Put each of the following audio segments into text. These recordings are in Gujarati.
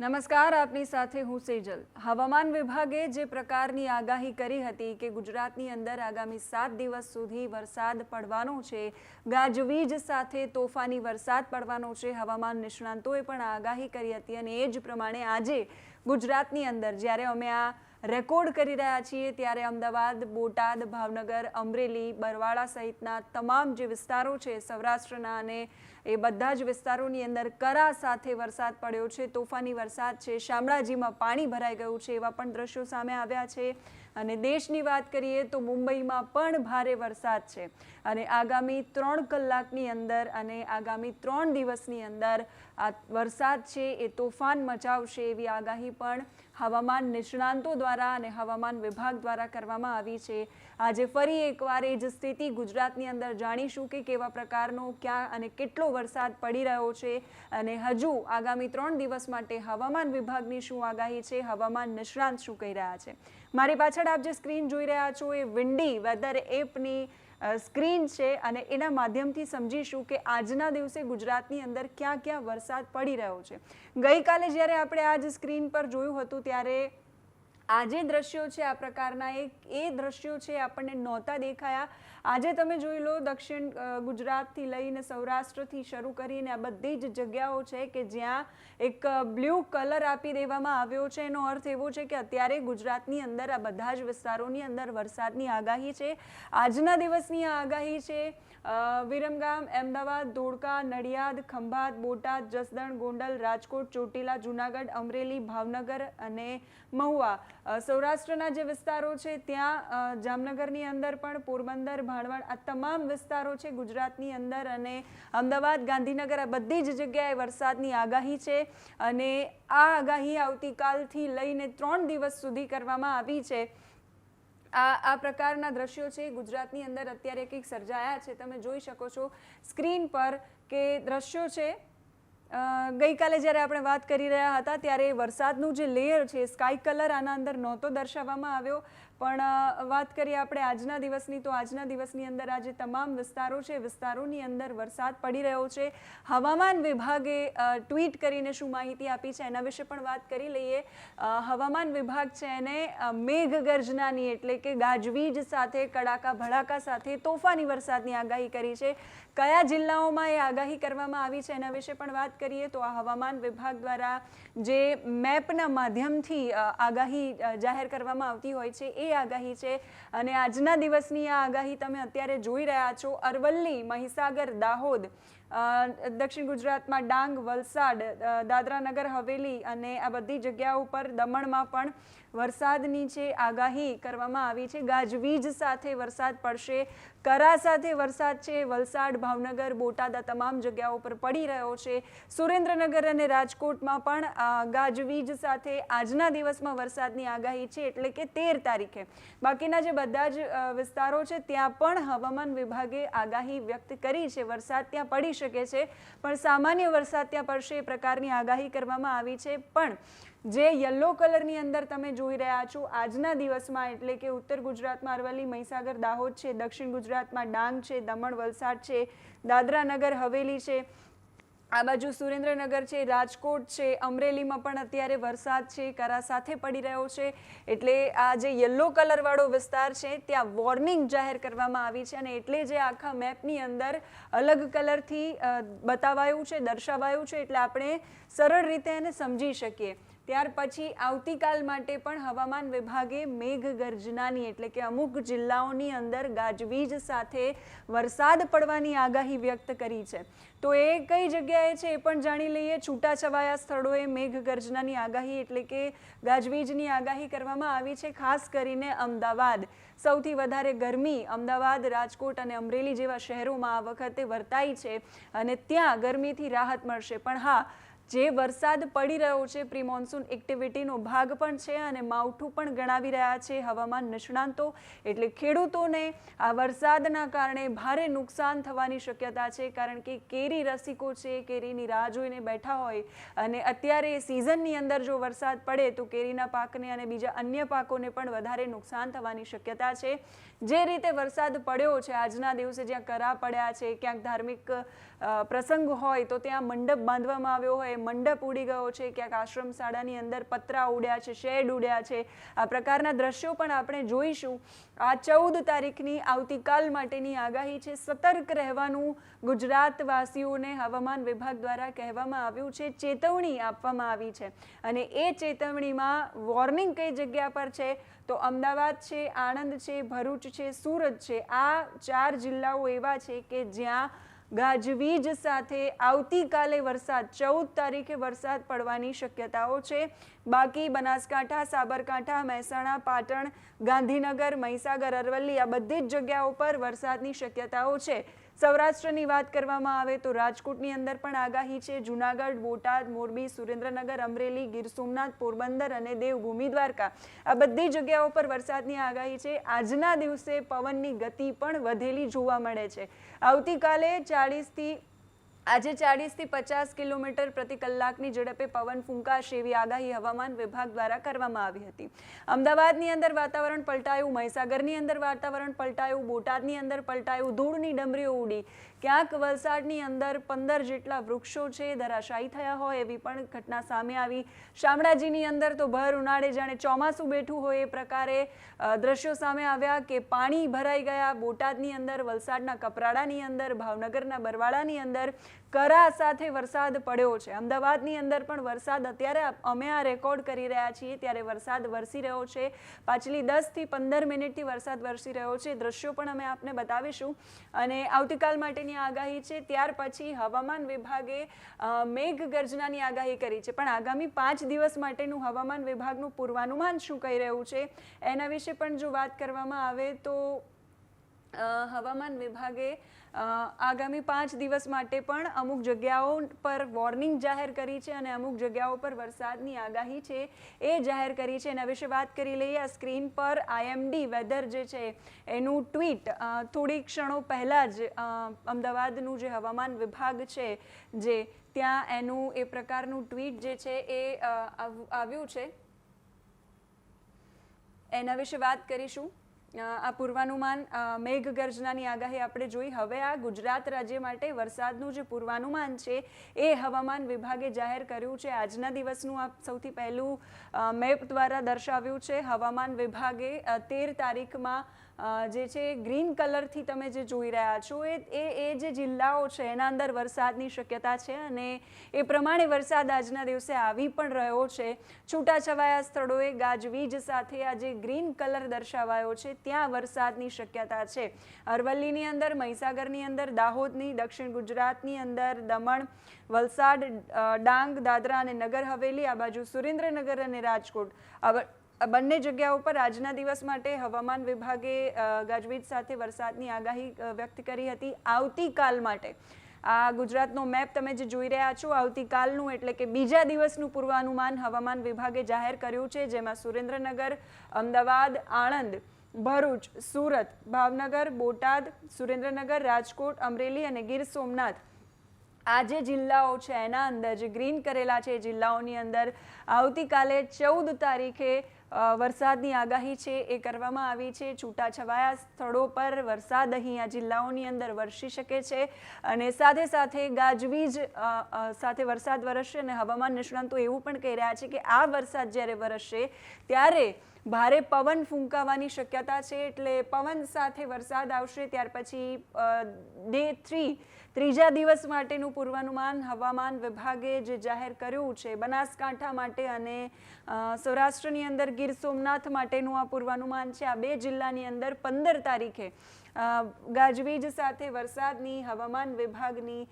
નમસ્કાર, આપની સાથે હું સેજલ. હવામાન વિભાગે જે પ્રકારની આગાહી કરી હતી કે ગુજરાતની અંદર આગામી સાત દિવસ સુધી વરસાદ પડવાનો છે, ગાજવીજ સાથે તોફાની વરસાદ પડવાનો છે, હવામાન નિષ્ણાંતોએ પણ આગાહી કરી હતી અને એ જ પ્રમાણે આજે ગુજરાતની અંદર જ્યારે અમે આ રેકોર્ડ કરી રહ્યા છીએ ત્યારે અમદાવાદ, બોટાદ, ભાવનગર, અમરેલી, બરવાળા સહિતના તમામ જે વિસ્તારો છે, સૌરાષ્ટ્રના અને એ બધા જ વિસ્તારોની અંદર કરા સાથે વરસાદ પડ્યો છે, તોફાની વરસાદ છે, શામળાજીમાં પાણી ભરાઈ ગયું છે એવા પણ દ્રશ્યો સામે આવ્યા છે. અને દેશની વાત કરીએ તો મુંબઈમાં પણ ભારે વરસાદ છે. અને આગામી ત્રણ કલાકની અંદર અને આગામી ત્રણ દિવસની અંદર આ વરસાદ છે એ તોફાન મચાવશે એવી આગાહી પણ હવામાન નિષ્ણાંતો દ્વારા અને હવામાન વિભાગ દ્વારા કરવામાં આવી છે. આજે ફરી એકવાર એ જ સ્થિતિ ગુજરાતની અંદર જાણીશું કે કેવા પ્રકારનો, ક્યાં અને કેટલો વરસાદ પડી રહ્યો છે અને હજુ આગામી ત્રણ દિવસ માટે હવામાન વિભાગની શું આગાહી છે, હવામાન નિષ્ણાંત શું કહી રહ્યા છે? મારી પાછળ આપ જે સ્ક્રીન જોઈ રહ્યા છો એ વિન્ડી વેધર એપની સ્ક્રીન છે અને એના માધ્યમથી સમજીશું કે આજના દિવસે ગુજરાતની અંદર ક્યાં ક્યાં વરસાદ પડી રહ્યો છે. ગઈકાલે જ્યારે આપણે આ જ સ્ક્રીન પર જોયું હતું ત્યારે આ જે દ્રશ્યો છે આ પ્રકારના એક એ દ્રશ્યો છે આપણને નહોતા દેખાયા. આજે તમે જોઈ લો દક્ષિણ ગુજરાતથી લઈને સૌરાષ્ટ્રથી શરૂ કરીને આ બધી જ જગ્યાઓ છે કે જ્યાં એક બ્લુ કલર આપી દેવામાં આવ્યો છે. એનો અર્થ એવો છે કે અત્યારે ગુજરાતની અંદર આ બધા જ વિસ્તારોની અંદર વરસાદની આગાહી છે. આજના દિવસની આગાહી છે. વિરમગામ, અમદાવાદ, ધોળકા, નડિયાદ, ખંભાત, બોટાદ, જસદણ, ગોંડલ, રાજકોટ, ચોટીલા, જુનાગઢ, અમરેલી, ભાવનગર અને મહુવા. સૌરાષ્ટ્રના જે વિસ્તારો છે, ત્યાં જામનગરની અંદર પણ પોરબંદર, ભાણવડ આ તમામ વિસ્તારો છે, ગુજરાતની અંદર અને અમદાવાદ, ગાંધીનગર આ બધી જ જગ્યાએ વરસાદની આગાહી છે અને આ આગાહી આવતીકાલથી લઈને ત્રણ દિવસ સુધી કરવામાં આવી છે. આ આ પ્રકારના દ્રશ્યો છે ગુજરાતની અંદર અત્યારે કંઈક સર્જાયા છે. તમે જોઈ શકો છો સ્ક્રીન પર કે દ્રશ્યો છે. ગઈકાલે જ્યારે આપણે વાત કરી રહ્યા હતા, ત્યારે વરસાદનું જે લેયર છે, સ્કાય કલર આના અંદર નહોતો દર્શાવવામાં આવ્યો. પણ વાત કરીએ આપણે આજના દિવસની, તો આજના દિવસની અંદર આજે તમામ વિસ્તારો છે, વિસ્તારોની અંદર વરસાદ પડી રહ્યો છે. હવામાન વિભાગે ટ્વીટ કરીને શું માહિતી આપી છે એના વિશે પણ વાત કરી લઈએ. હવામાન વિભાગ છે એને મેઘ મેઘગર્જનાની એટલે કે ગાજવીજ સાથે, કડાકા ભડાકા સાથે, તોફાની વરસાદની આગાહી કરી છે. કયા જિલ્લાઓમાં એ આગાહી કરવામાં આવી છે એના વિશે પણ વાત કરીએ, તો આ હવામાન વિભાગ દ્વારા જે મેપના માધ્યમથી આગાહી જાહેર કરવામાં આવતી હોય છે, એ આગાહી છે અને આજના દિવસની આ આગાહી તમે અત્યારે જોઈ રહ્યા છો. અરવલ્લી, મહીસાગર, દાહોદ દક્ષિણ ગુજરાતમાં ડાંગ, વલસાડ દાદરાનગર હવેલી અને આ બધી જગ્યાઓ પર દમણમાં પણ વરસાદની છે આગાહી કરવામાં આવી છે. ગાજવીજ સાથે વરસાદ પડશે. કરા સાથે વરસાદ છે. વલસાડ, ભાવનગર, બોટાદ તમામ જગ્યાઓ પર પડી રહ્યો છે. સુરેન્દ્રનગર અને રાજકોટમાં પણ ગાજવીજ સાથે આજના દિવસમાં વરસાદની આગાહી છે એટલે કે તેર તારીખે. બાકીના જે બધા જ વિસ્તારો છે ત્યાં પણ હવામાન વિભાગે આગાહી વ્યક્ત કરી છે. વરસાદ ત્યાં પડી શકે છે, પણ સામાન્ય વરસાદ ત્યાં પડશે એ પ્રકારની આગાહી કરવામાં આવી છે. પણ જે યલો કલરની અંદર તમે જોઈ રહ્યા છો, આજના દિવસમાં એટલે કે ઉત્તર ગુજરાતમાં અરવલ્લી, મહીસાગર, દાહોદ છે, દક્ષિણ ગુજરાતમાં ડાંગ છે, દમણ, વલસાડ છે, દાદરા નગર, હવેલી છે, આ બાજુ સુરેન્દ્રનગર છે, રાજકોટ છે અમરેલીમાં પણ અત્યારે વરસાદ છે, કરા સાથે પડી રહ્યો છે, એટલે આ જે યલો કલરવાળો વિસ્તાર છે, ત્યાં વોર્નિંગ જાહેર કરવામાં આવી છે અને એટલે જે આખા મેપની અંદર અલગ કલરથી બતાવાયું છે, દર્શાવાયું છે, એટલે આપણે સરળ રીતે એને સમજી શકીએ. ત્યાર પછી આવતીકાલ માટે પણ હવામાન વિભાગે મેઘગર્જનાની એટલે કે અમુક જિલ્લાઓની અંદર ગાજવીજ સાથે વરસાદ પડવાની આગાહી વ્યક્ત કરી છે. તો એ કઈ જગ્યાએ છે એ પણ જાણી લઈએ. છૂટાછવાયા સ્થળોએ મેઘગર્જનાની આગાહી એટલે કે ગાજવીજની આગાહી કરવામાં આવી છે, ખાસ કરીને અમદાવાદ. સૌથી વધારે ગરમી અમદાવાદ, રાજકોટ અને અમરેલી જેવા શહેરોમાં આ વખતે વર્તાઈ છે અને ત્યાં ગરમીથી રાહત મળશે. પણ હા જે વરસાદ પડી રહ્યો છે પ્રી મોન્સૂન એક્ટિવિટીનો ભાગ પણ છે અને માવઠું પણ ગણાવી રહ્યા છે હવામાન નિષ્ણાંતો. એટલે ખેડૂતોને આ વરસાદના કારણે ભારે નુકસાન થવાની શક્યતા છે, કારણ કે કેરી રસિકો છે, કેરીની રાહ જોઈને બેઠા હોય. અને અત્યારે સિઝનની અંદર જો વરસાદ પડે તો કેરીના પાકને અને બીજા અન્ય પાકોને પણ વધારે નુકસાન થવાની શક્યતા છે. જે રીતે વરસાદ પડ્યો છે, આજના દિવસે જ્યાં કરા પડ્યા છે, ક્યાંક ધાર્મિક પ્રસંગ હોય તો ત્યાં મંડપ બાંધવામાં આવ્યો હોય, મંડપ ઉડી ગયો છે, ક્યાંક આશ્રમ શાળાની અંદર પતરા ઉડ્યા છે, શેડ ઉડ્યા છે. આ પ્રકારના દ્રશ્યો પણ આપણે જોઈશું. આ ચૌદ તારીખની આવતીકાલ માટેની આગાહી છે, સતર્ક રહેવાનું ગુજરાતવાસીઓને હવામાન વિભાગ દ્વારા કહેવામાં આવ્યું છે, ચેતવણી આપવામાં આવી છે. અને એ ચેતવણીમાં વોર્નિંગ કઈ જગ્યા પર છે? તો અમદાવાદ છે, આણંદ છે, ભરૂચ છે, સુરત છે, આ ચાર જિલ્લાઓ એવા છે કે જ્યાં ગાજવીજ સાથે આવતીકાલે વરસાદ, ચૌદ તારીખે વરસાદ પડવાની શક્યતાઓ છે. બાકી બનાસકાંઠા, સાબરકાંઠા, મહેસાણા, પાટણ, ગાંધીનગર, મહીસાગર, અરવલ્લી આ બધી જ જગ્યાઓ પર વરસાદની શક્યતાઓ છે. સૌરાષ્ટ્રની વાત કરવામાં આવે તો રાજકોટની અંદર પણ આગાહી છે. જુનાગઢ, બોટાદ, મોરબી, સુરેન્દ્રનગર, અમરેલી, ગીર સોમનાથ, પોરબંદર અને દેવભૂમિ દ્વારકા. આ બધી જગ્યાઓ પર વરસાદની આગાહી છે. આજના દિવસે પવનની ગતિ પણ વધેલી જોવા મળે છે. આવતીકાલે ચાળીસથી આજે ચાળીસથી પચાસ કિલોમીટર પ્રતિ કલાકની ઝડપે પવન ફૂંકાશે એવી આગાહી હવામાન વિભાગ દ્વારા કરવામાં આવી હતી. અમદાવાદની અંદર વાતાવરણ પલટાયું, મહીસાગરની અંદર વાતાવરણ પલટાયું, બોટાદની અંદર પલટાયું, ધૂળની ડમરીઓ ઉડી. ક્યાંક વલસાડની અંદર પંદર જેટલા વૃક્ષો છે, ધરાશાયી થયા હોય એવી પણ ઘટના સામે આવી. શામળાજીની અંદર તો ભર ઉનાળે જાણે ચોમાસું બેઠું હોય એ પ્રકારે દ્રશ્યો સામે આવ્યા કે પાણી ભરાઈ ગયા. બોટાદની અંદર, વલસાડના કપરાડાની અંદર, ભાવનગરના બરવાડાની અંદર કરા સાથે વરસાદ પડ્યો છે. અમદાવાદની અંદર પણ વરસાદ અત્યારે અમે આ રેકોર્ડ કરી રહ્યા છીએ ત્યારે વરસાદ વરસી રહ્યો છે. પાછલી દસથી પંદર મિનિટથી વરસાદ વરસી રહ્યો છે. દ્રશ્યો પણ અમે આપને બતાવીશું. અને આવતીકાલ માટેની આગાહી છે. ત્યાર પછી હવામાન વિભાગે મેઘ ગર્જનાની આગાહી કરી છે. પણ આગામી પાંચ દિવસ માટેનું હવામાન વિભાગનું પૂર્વાનુમાન શું કહી રહ્યું છે? એના વિશે પણ જો વાત કરવામાં આવે તો હવામાન વિભાગે આગામી પાંચ દિવસ માટે પણ અમુક જગ્યાઓ પર વોર્નિંગ જાહેર કરી છે અને અમુક જગ્યાઓ પર વરસાદની આગાહી છે એ જાહેર કરી છે. એના વિશે વાત કરી લઈએ. આ સ્ક્રીન પર આઈએમડી વેધર જે છે એનું ટ્વીટ થોડી ક્ષણો પહેલાં જ અમદાવાદનું જે હવામાન વિભાગ છે જે ત્યાં એનું એ પ્રકારનું ટ્વીટ જે છે એ આવ- આવ્યું છે. એના વિશે વાત કરીશું. આ પૂર્વાનુમાન મેઘગર્જનાની આગાહી આપણે જોઈ. હવે આ ગુજરાત રાજ્ય માટે વરસાદનું જે પૂર્વાનુમાન છે, એ હવામાન વિભાગે જાહેર કર્યું છે. આજના દિવસનું આ સૌથી પહેલું મેપ દ્વારા દર્શાવ્યું છે. હવામાન વિભાગે તેર તારીખમાં જે છે, ગ્રીન કલરથી તમે જે જોઈ રહ્યા છો, એ એ જે જિલ્લાઓ છે, એના અંદર વરસાદની શક્યતા છે અને એ પ્રમાણે વરસાદ આજના દિવસે આવી પણ રહ્યો છે. છૂટાછવાયા સ્થળોએ ગાજવીજ સાથે આ જે ગ્રીન કલર દર્શાવાયો છે, ત્યાં વરસાદની શક્યતા છે. અરવલ્લીની અંદર, મહીસાગરની અંદર, દાહોદની, દક્ષિણ ગુજરાતની અંદર, દમણ, વલસાડ ડાંગ, દાદરા અને નગર હવેલી, આ બાજુ સુરેન્દ્રનગર અને રાજકોટ. બંને જગ્યાઓ પર આજના દિવસ માટે હવામાન વિભાગે ગાજવીજ સાથે વરસાદની આગાહી વ્યક્ત કરી હતી. આવતીકાલ માટે આ ગુજરાતનો મેપ તમે જે જોઈ રહ્યા છો, આવતીકાલનું એટલે કે બીજા દિવસનું પૂર્વાનુમાન હવામાન વિભાગે જાહેર કર્યું છે, જેમાં સુરેન્દ્રનગર, અમદાવાદ, આણંદ, ભરૂચ, સુરત, ભાવનગર, બોટાદ, સુરેન્દ્રનગર, રાજકોટ, અમરેલી અને ગીર સોમનાથ આ જે જિલ્લાઓ છે, એના અંદર જે ગ્રીન કરેલા છે જિલ્લાઓની અંદર આવતીકાલે ચૌદ તારીખે વરસાદની આગાહી છે એ કરવામાં આવી છે. છૂટાછવાયા સ્થળો પર વરસાદ અહીં આ જિલ્લાઓની અંદર વરસી શકે છે અને સાથે સાથે ગાજવીજ સાથે વરસાદ વરસશે અને હવામાન નિષ્ણાંતો એવું પણ કહી રહ્યા છે કે આ વરસાદ જ્યારે વરસશે ત્યારે ભારે પવન ફૂંકાવાની શક્યતા છે. એટલે પવન સાથે વરસાદ આવશે, ત્યાર પછી ડે થ્રી ત્રીજા દિવસ માટેનું પૂર્વાનુમાન હવામાન વિભાગે જે જાહેર કર્યું છે, બનાસકાંઠા માટે અને સૌરાષ્ટ્રની અંદર ગીર સોમનાથ માટેનું આ પૂર્વાનુમાન છે. આ બે જિલ્લાની અંદર પંદર તારીખે ગાજવીજ સાથે વરસાદની હવામાન વિભાગની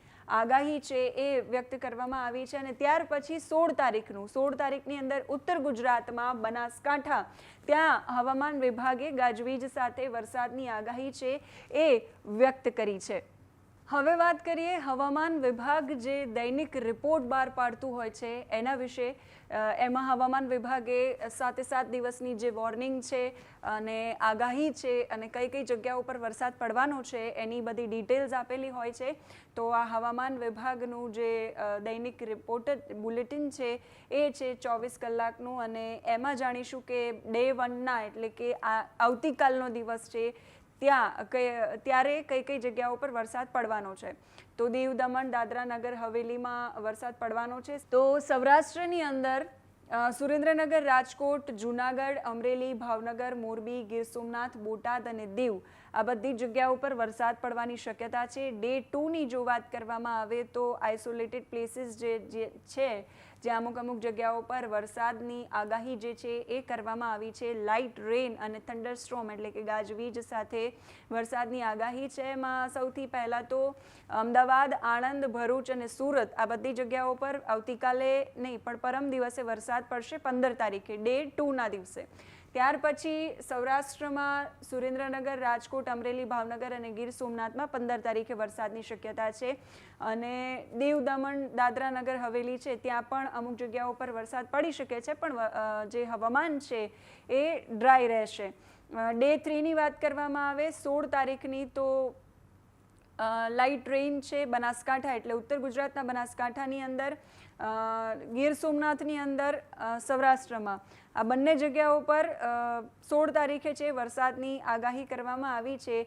આગાહી છે એ વ્યક્ત કરવામાં આવી છે અને ત્યાર પછી સોળ તારીખનું, સોળ તારીખની અંદર ઉત્તર ગુજરાતમાં બનાસકાંઠા, ત્યાં હવામાન વિભાગે ગાજવીજ સાથે વરસાદની આગાહી છે એ વ્યક્ત કરી છે. હવે વાત કરીએ હવામાન વિભાગ જે દૈનિક રિપોર્ટ બહાર પાડતું હોય છે એના વિશે. એમાં હવામાન વિભાગે સાતે સાત દિવસની જે વોર્નિંગ છે અને આગાહી છે અને કઈ કઈ જગ્યાઓ પર વરસાદ પડવાનો છે એની બધી ડિટેલ્સ આપેલી હોય છે. તો આ હવામાન વિભાગનું જે દૈનિક રિપોર્ટ બુલેટિન છે એ છે ચોવીસ કલાકનું અને એમાં જાણીશું કે ડે વનના એટલે કે આ આવતીકાલનો દિવસ છે ત્યાં કઈ, ત્યારે કઈ કઈ જગ્યાઓ પર વરસાદ પડવાનો છે? તો દીવ, દમણ, દાદરા નગર, હવેલીમાં વરસાદ પડવાનો છે. તો સૌરાષ્ટ્રની અંદર સુરેન્દ્રનગર, રાજકોટ, જૂનાગઢ, અમરેલી, ભાવનગર, મોરબી, ગીર સોમનાથ, બોટાદ અને દીવ આ બધી જગ્યાઓ પર વરસાદ પડવાની શક્યતા છે. ડે ટુની જો વાત કરવામાં આવે તો આઇસોલેટેડ પ્લેસીસ જે છે જ્યાં અમુક અમુક જગ્યાઓ પર વરસાદની આગાહી જે છે એ કરવામાં આવી છે. લાઇટ રેન અને થંડરસ્ટ્રોમ એટલે કે ગાજવીજ સાથે વરસાદની આગાહી છે. એમાં સૌથી પહેલાં તો અમદાવાદ, આણંદ, ભરૂચ અને સુરત આ બધી જગ્યાઓ પર આવતીકાલે નહીં પણ પરમ દિવસે વરસાદ પડશે પંદર તારીખે ડે ટુના દિવસે. ત્યાર પછી સૌરાષ્ટ્રમાં સુરેન્દ્રનગર, રાજકોટ, અમરેલી, ભાવનગર અને ગીર સોમનાથમાં પંદર તારીખે વરસાદની શક્યતા છે. અને દીવ દમણ દાદરાનગર, હવેલી છે, ત્યાં પણ અમુક જગ્યાઓ પર વરસાદ પડી શકે છે, પણ જે હવામાન છે એ ડ્રાય રહેશે. ડે થ્રીની વાત કરવામાં આવે, સોળ તારીખની તો લાઇટ રેઇન છે બનાસકાંઠા એટલે ઉત્તર ગુજરાતના બનાસકાંઠાની અંદર. ગીર સોમનાથની અંદર સૌરાષ્ટ્રમાં. આ બંને જગ્યાઓ પર સોળ તારીખે છે વરસાદની આગાહી કરવામાં આવી છે.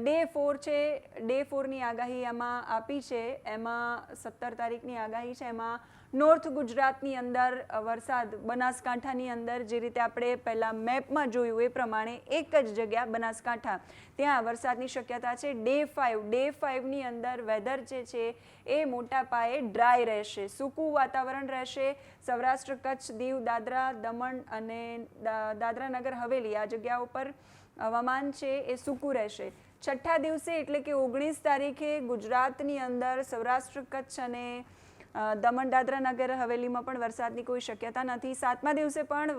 ડે ફોર છે, ડે ફોરની આગાહી એમાં આપી છે. એમાં સત્તર તારીખની આગાહી છે. એમાં નોર્થ ગુજરાતની અંદર વરસાદ બનાસકાંઠાની અંદર, જે રીતે આપણે પહેલાં મેપમાં જોયું એ પ્રમાણે એક જ જગ્યા બનાસકાંઠા. ત્યાં વરસાદની શક્યતા છે. ડે ફાઇવ ડે ફાઇવની અંદર વેધર જે છે એ મોટા પાયે ડ્રાય રહેશે, સૂકું વાતાવરણ રહેશે. સૌરાષ્ટ્ર, કચ્છ, દીવ, દાદરા, દમણ અને દાદરા નગર હવેલી આ જગ્યાઓ પર હવામાન છે એ સૂકું રહેશે. છઠ્ઠા દિવસે એટલે કે ઓગણીસ તારીખે ગુજરાતની અંદર સૌરાષ્ટ્ર, કચ્છ અને દમણ દાદરા નગર હવેલીમાં પણ વરસાદની કોઈ શક્યતા નથી. સાતમા દિવસે પણ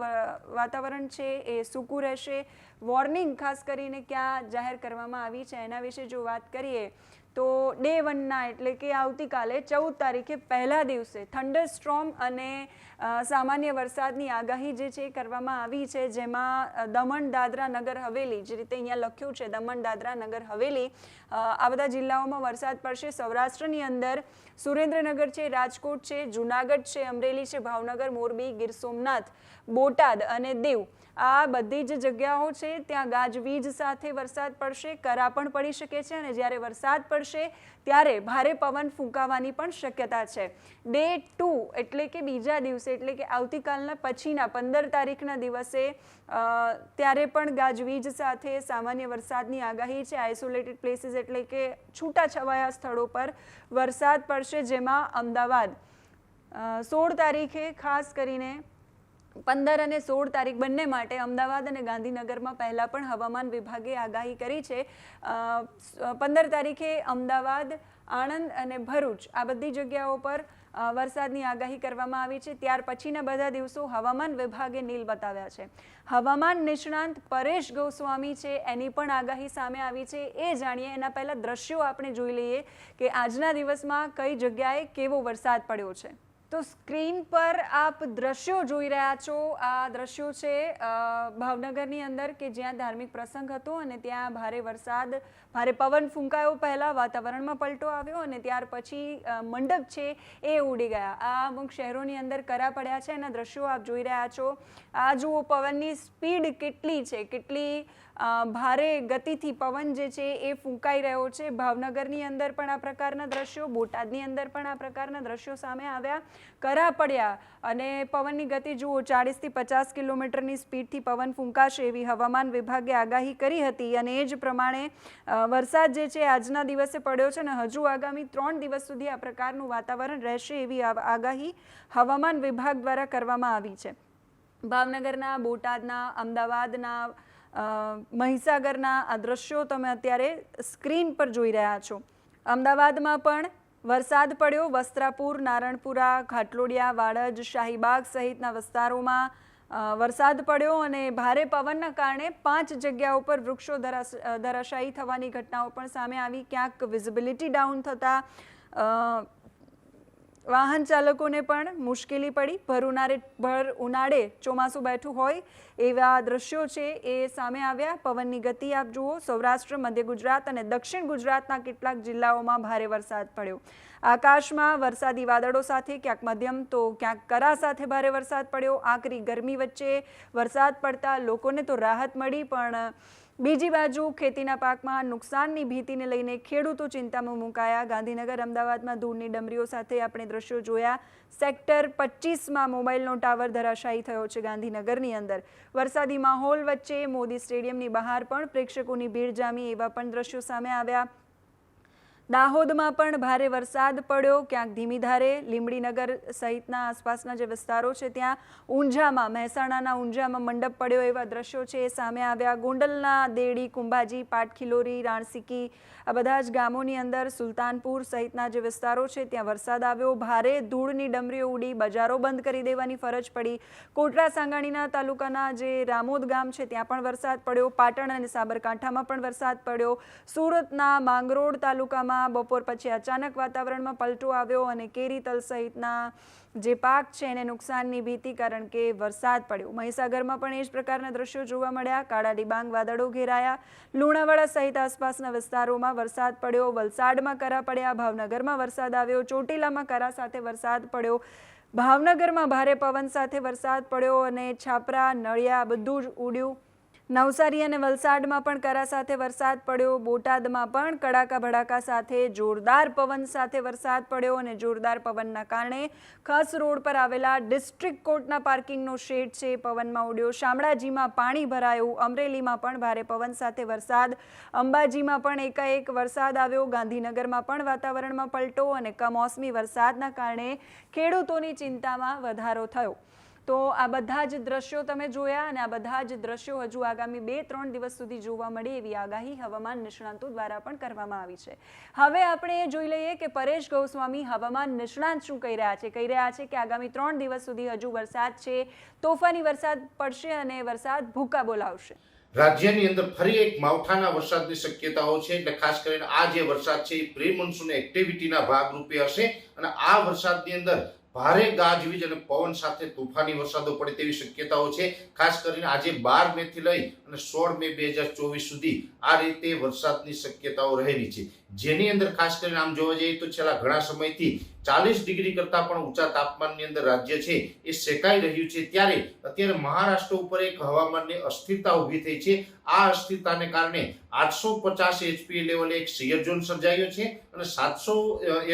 વાતાવરણ છે એ સૂકું રહેશે. વોર્નિંગ ખાસ કરીને ક્યાં જાહેર કરવામાં આવી છે એના વિશે જો વાત કરીએ તો ડે વનના એટલે કે આવતીકાલે ચૌદ તારીખે પહેલા દિવસે થંડર સ્ટ્રોમ અને સામાન્ય વરસાદની આગાહી જે છે કરવામાં આવી છે, જેમાં દમણ, દાદરા, નગર, હવેલી જે રીતે અહીંયા લખ્યું છે, દમણ, દાદરા, નગર, હવેલી આ બધા જિલ્લાઓમાં વરસાદ પડશે. સૌરાષ્ટ્રની અંદર સુરેન્દ્રનગર છે, રાજકોટ છે, જુનાગઢ છે, અમરેલી છે, ભાવનગર, મોરબી, ગીર સોમનાથ, બોટાદ અને દીવ. આ બધી જ જગ્યાઓ છે, ત્યાં ગાજવીજ સાથે વરસાદ પડશે, કરા પણ પડી શકે છે અને જ્યારે વરસાદ પડશે, ત્યારે ભારે પવન ફૂંકાવાની પણ શક્યતા છે. ડે ટુ એટલે કે બીજા દિવસે, એટલે કે આવતીકાલના પછીના પંદર તારીખના દિવસે ત્યારે પણ ગાજવીજ સાથે સામાન્ય વરસાદની આગાહી છે. આઇસોલેટેડ પ્લેસીસ એટલે કે છૂટાછવાયા સ્થળો પર વરસાદ પડશે, જેમાં અમદાવાદ. સોળ તારીખે ખાસ કરીને પંદર અને સોળ તારીખ બંને માટે અમદાવાદ અને ગાંધીનગરમાં પહેલાં પણ હવામાન વિભાગે આગાહી કરી છે. પંદર તારીખે અમદાવાદ, આણંદ અને ભરૂચ આ બધી જગ્યાઓ પર વરસાદની આગાહી કરવામાં આવી છે. ત્યાર પછીના બધા દિવસો હવામાન વિભાગે નીલ બતાવ્યા છે. હવામાન નિષ્ણાંત પરેશ ગોસ્વામી છે, એની પણ આગાહી સામે આવી છે. એ જાણીએ, એના પહેલાં દ્રશ્યો આપણે જોઈ લઈએ કે આજના દિવસમાં કઈ જગ્યાએ કેવો વરસાદ પડ્યો છે. તો સ્ક્રીન પર આપ દ્રશ્યો જોઈ રહ્યા છો. આ દ્રશ્યો છે ભાવનગરની અંદર કે જ્યાં ધાર્મિક પ્રસંગ હતો અને ત્યાં ભારે વરસાદ, ભારે પવન ફૂંકાયો. પહેલાં વાતાવરણમાં પલટો આવ્યો અને ત્યાર પછી મંડપ છે એ ઉડી ગયા. આ અમુક શહેરોની અંદર કરા પડ્યા છે. એના દ્રશ્યો આપ જોઈ રહ્યા છો. આ જુઓ, પવનની સ્પીડ કેટલી છે, કેટલી ભારે ગતિથી પવન જે છે એ ફૂંકાઈ રહ્યો છે. ભાવનગરની અંદર પણ આ પ્રકારના દ્રશ્યો, બોટાદની અંદર પણ આ પ્રકારના દ્રશ્યો સામે આવ્યા. કરા પડ્યા અને પવનની ગતિ જુઓ, ચાળીસથી પચાસ કિલોમીટરની સ્પીડથી પવન ફૂંકાશે એવી હવામાન વિભાગે આગાહી કરી હતી. અને એ જ પ્રમાણે વરસાદ જે છે આજના દિવસે પડ્યો છે અને હજુ આગામી ત્રણ દિવસ સુધી આ પ્રકારનું વાતાવરણ રહેશે એવી આગાહી હવામાન વિભાગ દ્વારા કરવામાં આવી છે. ભાવનગરના, બોટાદના, અમદાવાદના મહીસાગરના આ દ્રશ્યો તમે અત્યારે સ્ક્રીન પર જોઈ રહ્યા છો. અમદાવાદમાં પણ વરસાદ પડ્યો. વસ્ત્રાપુર, નારણપુરા, ઘાટલોડિયા, વાડજ, શાહીબાગ સહિતના વિસ્તારોમાં વરસાદ પડ્યો અને ભારે પવનના કારણે પાંચ જગ્યાઓ પર વૃક્ષો ધરાશ ધરાશાયી થવાની ઘટનાઓ પણ સામે આવી. ક્યાંક વિઝિબિલિટી ડાઉન થતાં વાહન ચાલકોને પણ મુશ્કેલી પડી. ભર ઉનાળે ભર ઉનાળે ચોમાસું બેઠું હોય એવા દ્રશ્યો છે એ સામે આવ્યા. પવનની ગતિ આપ જુઓ, સૌરાષ્ટ્ર, મધ્ય ગુજરાત અને દક્ષિણ ગુજરાતના કેટલાક જિલ્લાઓમાં ભારે વરસાદ પડ્યો. આકાશમાં વરસાદી વાદળો સાથે ક્યાંક મધ્યમ તો ક્યાંક કરા સાથે ભારે વરસાદ પડ્યો. આકરી ગરમી વચ્ચે વરસાદ પડતા લોકોને તો રાહત મળી, પણ બીજી બાજુ ખેતીના પાકમાં નુકસાનની ભીતિને લઈને ખેડૂતો ચિંતામાં મુકાયા. ગાંધીનગર, અમદાવાદમાં ધૂળની ડમરીઓ સાથે આપણે દ્રશ્યો જોયા. સેક્ટર પચીસમાં મોબાઈલનો ટાવર ધરાશાયી થયો છે ગાંધીનગરની અંદર. વરસાદી માહોલ વચ્ચે મોદી સ્ટેડિયમની બહાર પણ પ્રેક્ષકોની ભીડ જામી એવા પણ દ્રશ્યો સામે આવ્યા. દાહોદમાં પણ ભારે વરસાદ પડ્યો. ક્યાંક ધીમી ધારે લીંબડીનગર સહિતના આસપાસના જે વિસ્તારો છે, ત્યાં ઊંઝામાં, મહેસાણાના ઊંઝામાં મંડપ પડ્યો એવા દ્રશ્યો છે. સામે આવ્યા ગોંડલના દેડી, કુંભાજી, પાટખીલોરી, રાણસીકી આ બધા જ ગામોની અંદર સુલતાનપુર સહિતના જે વિસ્તારો છે, ત્યાં વરસાદ આવ્યો. ભારે ધૂળની ડમરીઓ ઉડી, બજારો બંધ કરી દેવાની ફરજ પડી. કોટડા સાંગાણીના તાલુકાના જે રામોદ ગામ છે, ત્યાં પણ વરસાદ પડ્યો. પાટણ અને સાબરકાંઠામાં પણ વરસાદ પડ્યો. સુરતના માંગરોળ તાલુકામાં બપોર પછી અચાનક વાતાવરણમાં પલટો આવ્યો અને કેરી તલ સહિતના જે પાક છે એને નુકસાનની ભીતિ કારણ કે વરસાદ પડ્યો. મહીસાગરમાં પણ એ જ પ્રકારના દ્રશ્યો જોવા મળ્યા. કાળા ડિબાંગ વાદળો ઘેરાયા. લુણાવાડા સહિત આસપાસના વિસ્તારોમાં વરસાદ પડ્યો. વલસાડમાં કરા પડ્યા. ભાવનગરમાં વરસાદ આવ્યો. ચોટીલામાં કરા સાથે વરસાદ પડ્યો. ભાવનગરમાં ભારે પવન સાથે વરસાદ પડ્યો અને છાપરા, નળિયા બધું જ ઉડ્યું. નવસારી અને વલસાડમાં પણ કરા સાથે વરસાદ પડ્યો. બોટાદમાં પણ કડાકા ભડાકા સાથે જોરદાર પવન સાથે વરસાદ પડ્યો અને જોરદાર પવનના કારણે ખસ રોડ પર આવેલા ડિસ્ટ્રિક્ટ કોર્ટના પાર્કિંગનો શેડ છે. પવનમાં ઉડ્યો. શામળાજીમાં પાણી ભરાયું. અમરેલીમાં પણ ભારે પવન સાથે વરસાદ. અંબાજીમાં પણ એકાએક વરસાદ આવ્યો. ગાંધીનગરમાં પણ વાતાવરણમાં પલટો અને કમોસમી વરસાદના કારણે ખેડૂતોની ચિંતામાં વધારો થયો. તો આ બધા જ દ્રશ્યો તમે જોયા અને આ બધા જ દ્રશ્યો હજુ આગામી બે ત્રણ દિવસ સુધી જોવા મળે એવી આગાહી હવામાન નિષ્ણાંતો દ્વારા પણ કરવામાં આવી છે. હવે આપણે એ જોઈ લઈએ કે પરેશ ગૌસ્વામી હવામાન નિષ્ણાંત શું કહી રહ્યા છે? કહી રહ્યા છે કે આગામી ત્રણ દિવસ સુધી હજુ વરસાદ છે, તોફાની વરસાદ પડશે અને વરસાદ ભૂકા બોલાવશે. રાજ્યની અંદર ફરી એક માવઠાના વરસાદની શક્યતાઓ છે એટલે ખાસ કરીને આ જે વરસાદ છે એ પ્રી મોન્સૂન એક્ટિવિટીના ભાગરૂપે હશે અને આ વરસાદની અંદર ભારે ગાજવીજ અને પવન સાથે તોફાની વરસાદો પડે તેવી શક્યતાઓ છે. ખાસ કરીને આજે બાર મે થી લઈ અને સોળ મે બે હજાર ચોવીસ સુધી આ રીતે વરસાદની શક્યતાઓ રહેલી છે. જેની અંદર ખાસ કરીને આમ જોવા જઈએ તો છેલ્લા ઘણા સમયથી ચાલીસ ડિગ્રી કરતાં પણ ઊંચા તાપમાનની અંદર રાજ્ય છે, એ શેકાઈ રહ્યું છે. ત્યારે અત્યારે મહારાષ્ટ્ર ઉપર એક હવામાનની અસ્થિરતા ઊભી થઈ છે. આ અસ્થિરતાને કારણે આઠસો પચાસ એચપીએ લેવલે એક સિયર ઝોન સર્જાયો છે અને સાતસો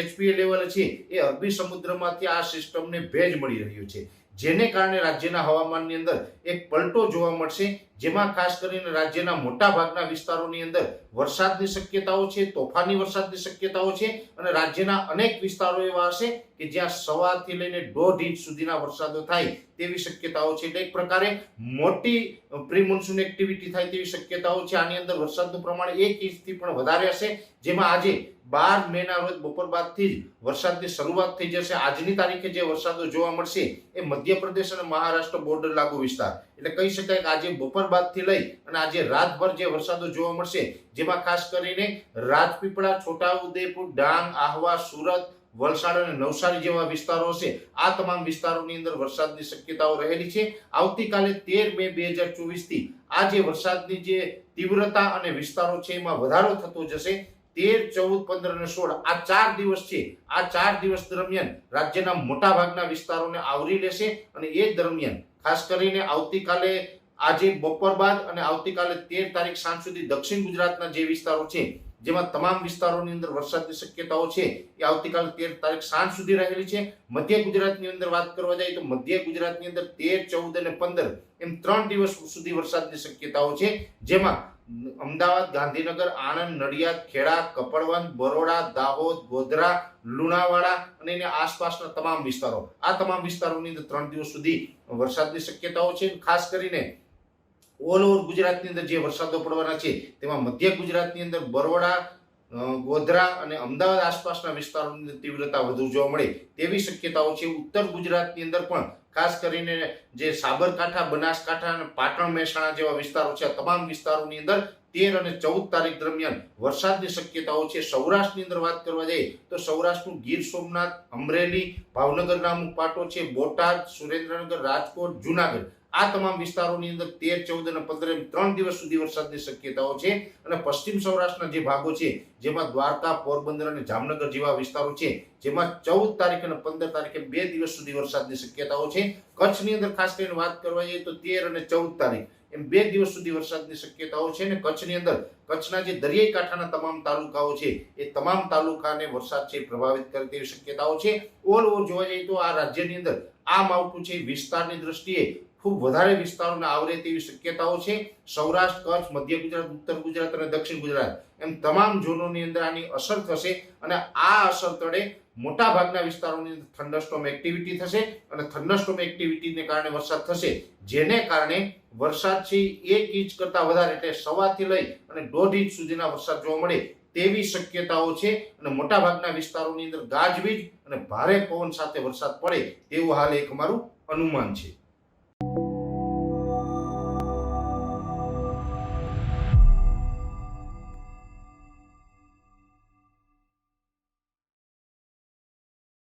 એચપીએ લેવલે છે, એ અરબી સમુદ્રમાંથી આ સિસ્ટમને ભેજ મળી રહ્યું છે. જેને કારણે રાજ્યના હવામાનની અંદર એક પલટો જોવા મળશે. જેમાં ખાસ કરીને રાજ્યના મોટા ભાગના વિસ્તારોની અંદર વરસાદની શક્યતાઓ છે, તોફાની વરસાદની શક્યતાઓ છે અને રાજ્યના અનેક વિસ્તારો એવા હશે કે જ્યાં સવારથી લઈને દોઢ ઇંચ સુધીના વરસાદો થાય તેવી શક્યતાઓ છે. એટલે એક પ્રકારે મોટી પ્રી મોન્સૂન એક્ટિવિટી થાય તેવી શક્યતાઓ છે. આની અંદર વરસાદનું પ્રમાણ એક ઇંચથી પણ વધારે હશે. જેમાં આજે બાર મેના રોજ બપોર બાદથી જ વરસાદની શરૂઆત થઈ જશે. આજની તારીખે જે વરસાદો જોવા મળશે એ મધ્યપ્રદેશ અને મહારાષ્ટ્ર બોર્ડર લાગુ વિસ્તાર. એટલે કહી શકાય કે આજે બપોર બાદથી લઈ અને આજે રાતભર જે વરસાદો જોવા મળશે, જેમાં ખાસ કરીને રાજપીપળા છોટાઉદેપુર ડાંગ, આહવા, સુરત, વલસાડ અને નવસારી જેવા વિસ્તારો હશે. આ તમામ વિસ્તારોની અંદર વરસાદની શક્યતાઓ રહેલી છે. આવતીકાલે તેર મે બે હજાર ચોવીસથી આ જે વરસાદની જે તીવ્રતા અને વિસ્તારો છે, એમાં વધારો થતો જશે. તેર, ચૌદ, પંદર અને સોળ આ ચાર દિવસ છે. આ ચાર દિવસ દરમિયાન રાજ્યના મોટા ભાગના વિસ્તારોને આવરી લેશે અને એ દરમિયાન ખાસ કરીને આવતીકાલે આજે બપોર બાદ અને આવતીકાલે તેર તારીખ સાંજ સુધી દક્ષિણ ગુજરાતના જે વિસ્તારો છે, જેમાં તમામ વિસ્તારોની અંદર વરસાદની શક્યતાઓ છે, એ આવતીકાલે તેર તારીખ સાંજ સુધી રહેલી છે. મધ્ય ગુજરાતની અંદર વાત કરવા જાય તો મધ્ય ગુજરાતની અંદર તેર, ચૌદ અને પંદર એમ ત્રણ દિવસ સુધી વરસાદની શક્યતાઓ છે, જેમાં અમદાવાદ, ગાંધીનગર, આણંદ, નડિયાદ, ખેડા, કપડવંત, બરોડા, દાહોદ, ગોધરા, લુણાવાડા અને એની આસપાસના તમામ વિસ્તારો. આ તમામ વિસ્તારોની અંદર ત્રણ દિવસ સુધી વરસાદની શક્યતાઓ છે. ખાસ કરીને ઓલ ઓવર ગુજરાતની અંદર જે વરસાદો પડવાના છે, તેમાં મધ્ય ગુજરાતની અંદર બરોડા ગોધરા અને અમદાવાદ આસપાસના વિસ્તારોની તીવ્રતા વધુ જોવા મળે તેવી શક્યતાઓ છે. ઉત્તર ગુજરાતની અંદર પણ ખાસ કરીને જે સાબરકાંઠા, બનાસકાંઠા અને પાટણ મહેસાણા જેવા વિસ્તારો છે તમામ વિસ્તારોની અંદર તેર અને ચૌદ તારીખ દરમિયાન વરસાદની શક્યતાઓ છે. સૌરાષ્ટ્રની અંદર વાત કરવા જઈએ તો સૌરાષ્ટ્રનું ગીર સોમનાથ, અમરેલી, ભાવનગરના અમુક પાટો છે, બોટાદ, સુરેન્દ્રનગર, રાજકોટ, જુનાગઢ. આ તમામ વિસ્તારોની અંદર તેર, ચૌદ અને પંદર એમ ત્રણ દિવસ સુધી વરસાદની શક્યતાઓ છે અને પશ્ચિમ સૌરાષ્ટ્રના જે ભાગો છે, જેમાં દ્વારકા, પોરબંદર અને જામનગર જેવા વિસ્તારો છે, જેમાં ચૌદ તારીખ અને પંદર તારીખે બે દિવસ સુધી વરસાદની શક્યતાઓ છે. કચ્છની અંદર ખાસ કરીને વાત કરવા જઈએ તો તેર અને ચૌદ તારીખ એમ બે દિવસ સુધી વરસાદની શક્યતાઓ છે અને કચ્છની અંદર, કચ્છના જે દરિયાઈ કાંઠાના તમામ તાલુકાઓ છે, એ તમામ તાલુકાને વરસાદ છે પ્રભાવિત કરે તેવી શક્યતાઓ છે. ઓલ ઓવર જોવા જઈએ તો આ રાજ્યની અંદર આ માવઠું છે વિસ્તારની દ્રષ્ટિએ ખૂબ વધારે વિસ્તારોને આવરે તેવી શક્યતાઓ છે. સૌરાષ્ટ્ર, કચ્છ, મધ્ય ગુજરાત, ઉત્તર ગુજરાત અને દક્ષિણ ગુજરાત. એમ તમામ ઝોનોની અંદર આની અસર થશે અને આ અસર તળે મોટા ભાગના વિસ્તારોની અંદર થંડરસ્ટોમ એક્ટિવિટી થશે અને થંડરસ્ટોમ એક્ટિવિટીને કારણે વરસાદ થશે. જેને કારણે વરસાદ છે એક ઇંચ કરતાં વધારે એટલે સવાથી લઈ અને દોઢ ઇંચ સુધીના વરસાદ જોવા મળે તેવી શક્યતાઓ છે અને મોટા ભાગના વિસ્તારોની અંદર ગાજવીજ અને ભારે પવન સાથે વરસાદ પડે તેવું હાલ એક અમારું અનુમાન છે.